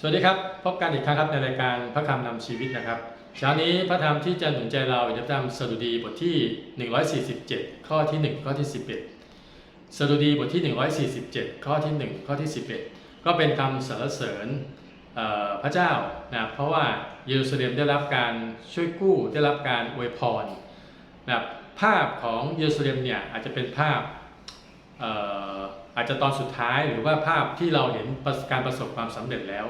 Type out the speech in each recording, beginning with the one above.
สวัสดีครับ พบกันอีกครั้งครับในรายการพระคำนำชีวิตนะครับเช้านี้พระธรรมที่จะหนุนใจเราอยู่ในพระธรรมสดุดีบทที่ 147 ข้อที่ 1 ข้อที่ 11 สดุดีบทที่ 147 ข้อที่ 1 ข้อที่ 11 ก็เป็นคำสรรเสริญพระเจ้านะเพราะว่าเยรูซาเล็มได้รับการช่วยกู้ได้รับการอวยพรนะภาพของเยรูซาเล็มเนี่ยอาจจะเป็นภาพ อาจจะตอนสุดท้ายหรือว่าภาพที่เราเห็นการประสบความสำเร็จแล้ว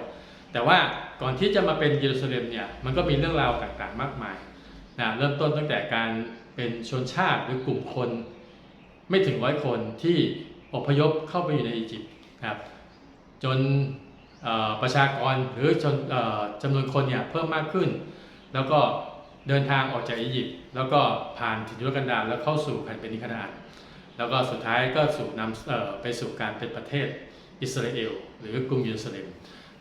แต่ว่าก่อนที่จะมาเป็นเยรูซาเล็มเนี่ยมันก็มีเรื่องราวต่างๆมากมายนะเริ่มต้นตั้งแต่การเป็นชนชาติหรือกลุ่มคน ไม่ถึงร้อยคนที่อพยพเข้าไปอยู่ในอียิปต์นะครับจนประชากรหรือจนจำนวนคนเนี่ยเพิ่มมากขึ้น แล้วก็เดินทางออกจากอียิปต์แล้วก็ผ่านถิ่นทุรกันดารแล้วเข้าสู่แผ่นดินคานาอัน แล้วก็สุดท้ายก็สู่นำไปสู่การเป็นประเทศอิสราเอลหรือกรุงเยรูซาเล็ม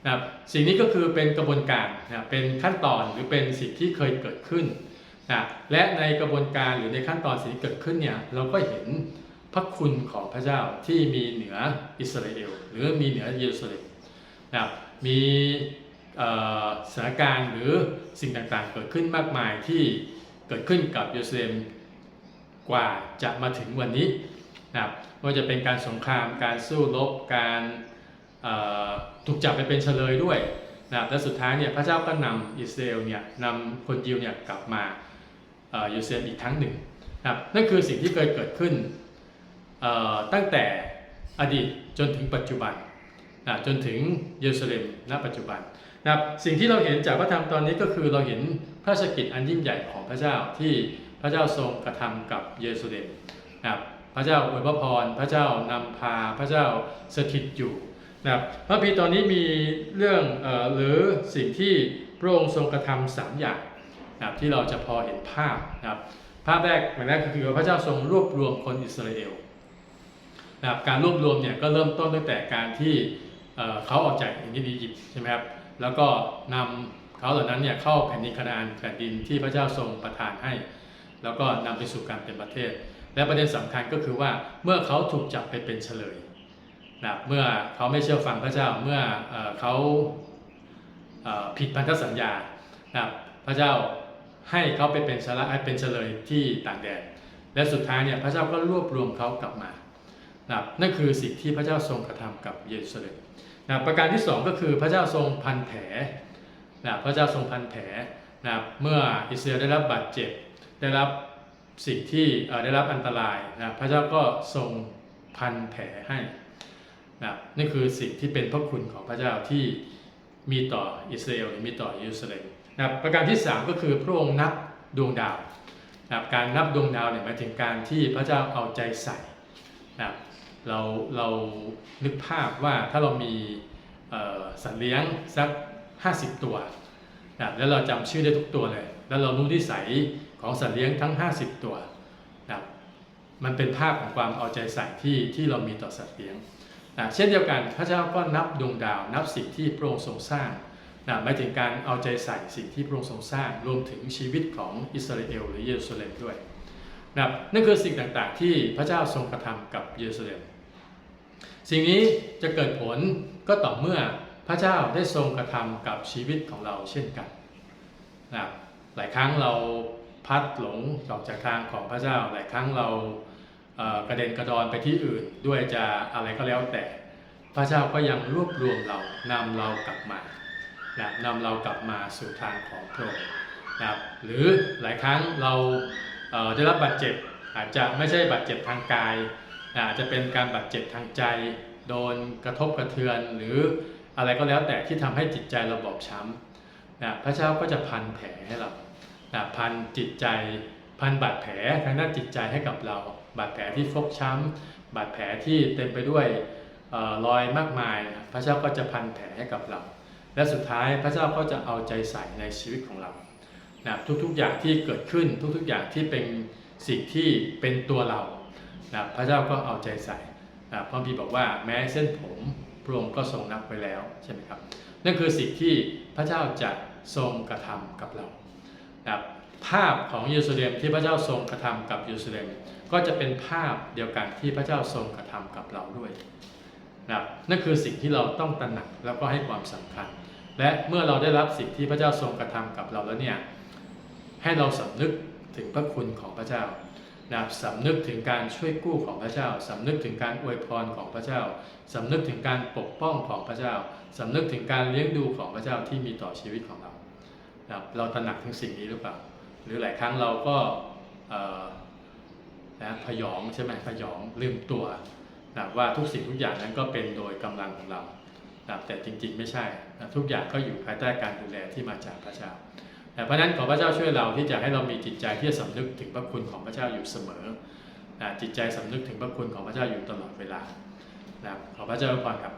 นะครับสิ่งนี้ก็คือเป็นกระบวนการนะเป็นขั้นตอนหรือเป็นสิ่งที่เคยเกิดขึ้นนะและในกระบวนการหรือในขั้นตอนสิ่งที่เกิดขึ้นเนี่ยเราก็เห็นพระคุณของพระเจ้าที่มีเหนืออิสราเอลหรือมีเหนือเยรูซาเล็มนะมีสถานการณ์หรือสิ่งต่างๆ เกิดขึ้นมากมายที่เกิดขึ้นกับเยรูซาเล็ม กว่าจะมาถึงวันนี้นะครับไม่ว่าจะเป็นการสงครามการสู้รบการถูกจับไปเป็นเฉลยด้วยนะครับและสุดท้ายเนี่ยพระเจ้าก็นำอิสราเอลเนี่ยนำคนยิวเนี่ยกลับมาเอ่อเยรูซาเล็มอีกครั้งหนึ่งนะครับนั่นคือสิ่งที่เคยเกิดขึ้นตั้งแต่อดีตจนถึงปัจจุบันนะจนถึงเยรูซาเล็มณปัจจุบันนะครับสิ่งที่เราเห็นจากพระธรรมตอนนี้ก็คือเราเห็นพระราชกิจอันยิ่งใหญ่ของพระเจ้าที่ ระเจ้าทรงกระทำกับเยรูเล็มนะครับพระเจ้าอวยพระพรพระเจ้านำพาพระเจ้าสถิตอยู่นะครับพระพีตอนนี้มีเรื่องออหรือสิ่งที่พระองค์ทรงกระทำสามอย่างนะครับที่เราจะพอเห็นภาพนะครับภาพแรกอย่างแรกก็คือพระเจ้าทรงรวบรวมคนอิสราเอลนะครับการรวบรวมเนี่ยก็เริ่มต้นตั้งแต่การที่เเขาออกจากอียิปต์ใช่ไหมครับแล้วก็นำเขาเหล่านั้นเนี่ยเข้าแผ่นดินคานานแผ่นดินที่พระเจ้าทรงประทานให้ แล้วก็นำไปสู่การเป็นประเทศ และประเด็นสำคัญก็คือว่าเมื่อเขาถูกจับไปเป็นเฉลยนะเมื่อเขาไม่เชื่อฟังพระเจ้าเมื่อเอเขาเผิดพันธสัญญานะพระเจ้าให้เขาไปเป็นชลเป็นเฉลยที่ต่างแดน และสุดท้ายเนี่ยพระเจ้าก็รวบรวมเขากลับมานะนั่นคือสิ่งที่พระเจ้าทรงกระทำกับเยรูซาเล็มนะประการที่สองก็คือพระเจ้าทรงพันแผลนะพระเจ้าทรงพันแผลนะเมื่ออิสราเอลได้รับบาดเจ็บ ได้รับสิ่งที่ได้รับอันตรายนะพระเจ้าก็ทรงพันแผลให้นะนี่คือสิ่งที่เป็นพระคุณของพระเจ้าที่มีต่ออิสราเอลหรือมีต่อเยรูซาเล็มนะประการที่ 3 ก็คือพระองค์นับดวงดาวนะการนับดวงดาวเนี่ยหมายถึงการที่พระเจ้าเอาใจใส่นะเราเรานึกภาพว่าถ้าเรามีสัตว์เลี้ยงสัก 50 ตัวนะแล้วเราจำชื่อได้ทุกตัวเลย แล้วเรารู้นิสัย ของสัตว์เลี้ยงทั้ง 50 ตัวนะมันเป็นภาพของความเอาใจใส่ที่ที่เรามีต่อสัตว์เลี้ยงนะเช่นเดียวกันพระเจ้าก็นับดวงดาว นับสิ่งที่พระองค์ทรงสร้างนะหมายถึงการเอาใจใส่สิ่งที่พระองค์ทรงสร้าง รวมถึงชีวิตของอิสราเอลหรือเยรูซาเล็มด้วยนะนั่นคือสิ่งต่างๆ ที่พระเจ้าทรงกระทำกับเยรูซาเล็ม สิ่งนี้จะเกิดผลก็ต่อเมื่อพระเจ้าได้ทรงกระทำกับชีวิตของเราเช่นกันนะหลายครั้งเรา พัดหลงออกจากทางของพระเจ้าหลายครั้งเรากระเด็นกระดอนไปที่อื่น ด้วยจะอะไรก็แล้วแต่ พระเจ้าก็ยังรวบรวมเรานำเรากลับมานะนำเรากลับมาสู่ทางของพระองค์นะครับหรือหลายครั้งเราได้รับบาดเจ็บอาจจะไม่ใช่บาดเจ็บทางกายอาจจะเป็นการบาดเจ็บทางใจ โดนกระทบกระเทือน หรืออะไรก็แล้วแต่ที่ทำให้จิตใจเราบอบช้ำนะพระเจ้าก็จะพันแผลให้เรา พันจิตใจพันบาดแผลทางด้านจิตใจให้กับเรา บาดแผลที่ฟกช้ำ บาดแผลที่เต็มไปด้วยออรอยมากมาย พระเจ้าก็จะพันแผลให้กับเรา และสุดท้ายพระเจ้าก็จะเอาใจใส่ในชีวิตของเรานะทุกๆอย่างที่เกิดขึ้นทุกๆอย่างที่เป็นสิ่งที่เป็นตัวเรานะพระเจ้าก็เอาใจใส่นะพระพีบอกว่าแม้เส้นผมพระองค์ก็ทรงนับไว้แล้วใช่ไหมครับนั่นคือสิ่งที่พระเจ้าจะทรงกระทำกับเรา นะภาพของเยรูซาเล็มที่พระเจ้าทรงกระทำกับเยรูซาเล็มก็จะเป็นภาพเดียวกันที่พระเจ้าทรงกระทำกับเราด้วยนะนั่นคือสิ่งที่เราต้องตระหนักแล้วก็ให้ความสำคัญ และเมื่อเราได้รับสิ่งที่พระเจ้าทรงกระทำกับเราแล้วเนี่ยให้เราสำนึกถึงพระคุณของพระเจ้านะสำนึกถึงการช่วยกู้ของพระเจ้าสำนึกถึงการอวยพรของพระเจ้าสำนึกถึงการปกป้องของพระเจ้าสำนึกถึงการเลี้ยงดูของพระเจ้าที่มีต่อชีวิตของเรา นะครับเราตระหนักถึงสิ่งนี้หรือเปล่า หรือหลายครั้งเราก็นะพยองใช่ไหมพยองลืมตัวนะว่าทุกสิ่งทุกอย่างนั้นก็เป็นโดยกำลังของเรานะแต่จริงๆไม่ใช่นะทุกอย่างก็อยู่ภายใต้การดูแลที่มาจากพระเจ้านะเพราะนั้นขอพระเจ้าช่วยเราที่จะให้เรามีจิตใจที่จะสำนึกถึงพระคุณของพระเจ้าอยู่เสมอนะจิตใจสำนึกถึงพระคุณของพระเจ้าอยู่ตลอดเวลานะขอพระเจ้าอวยพรครับ